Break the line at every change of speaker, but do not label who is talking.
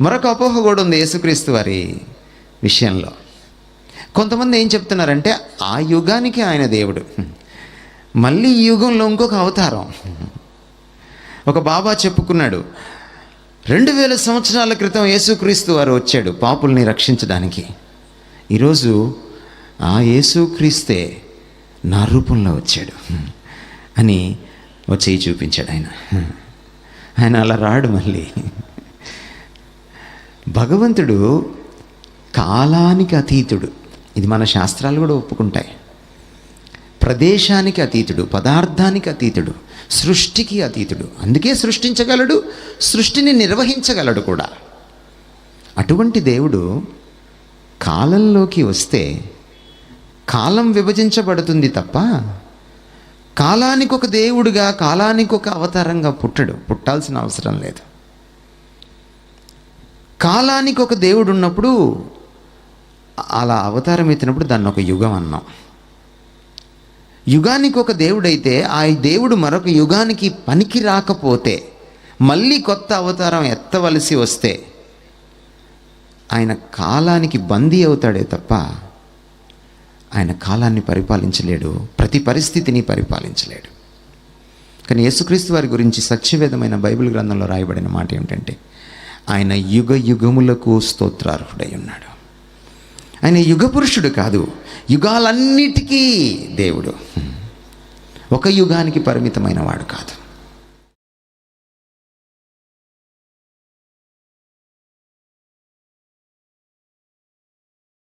మరొక అపోహ కూడా ఉంది యేసుక్రీస్తు వారి విషయంలో. కొంతమంది ఏం చెప్తున్నారంటే ఆ యుగానికి ఆయన దేవుడు. మళ్ళీ ఈ యుగంలో ఇంకొక అవతారం. ఒక బాబా చెప్పుకున్నాడు రెండు వేల సంవత్సరాల క్రితం యేసుక్రీస్తు వారు వచ్చాడు పాపుల్ని రక్షించడానికి. ఈరోజు ఆ యేసుక్రీస్తే నా రూపంలో వచ్చాడు. అని వచ్చి చూపించాడు ఆయన. ఆయన అలా రాడు మళ్ళీ. భగవంతుడు కాలానికి అతీతుడు. ఇది మన శాస్త్రాలు కూడా ఒప్పుకుంటాయి. ప్రదేశానికి అతీతుడు పదార్థానికి అతీతుడు సృష్టికి అతీతుడు. అందుకే సృష్టించగలడు సృష్టిని నిర్వహించగలడు కూడా. అటువంటి దేవుడు కాలంలోకి వస్తే కాలం విభజించబడుతుంది తప్ప కాలానికి ఒక దేవుడుగా కాలానికి ఒక అవతారంగా పుట్టడు. పుట్టాల్సిన అవసరం లేదు. కాలానికి ఒక దేవుడు ఉన్నప్పుడు అలా అవతారం ఎత్తినప్పుడు దాన్ని ఒక యుగం అన్నాం. యుగానికి ఒక దేవుడైతే ఆ దేవుడు మరొక యుగానికి పనికి రాకపోతే మళ్ళీ కొత్త అవతారం ఎత్తవలసి వస్తే ఆయన కాలానికి బందీ అవుతాడే తప్ప ఆయన కాలాన్ని పరిపాలించలేడు ప్రతి పరిస్థితిని పరిపాలించలేడు. కానీ యేసుక్రీస్తు వారి గురించి సత్యవేదమైన బైబిల్ గ్రంథంలో రాయబడిన మాట ఏమిటంటే ఆయన యుగ యుగములకు స్తోత్రార్హుడై ఉన్నాడు ఆయన యుగ పురుషుడు కాదు యుగాలన్నిటికీ దేవుడు. ఒక యుగానికి పరిమితమైన వాడు కాదు.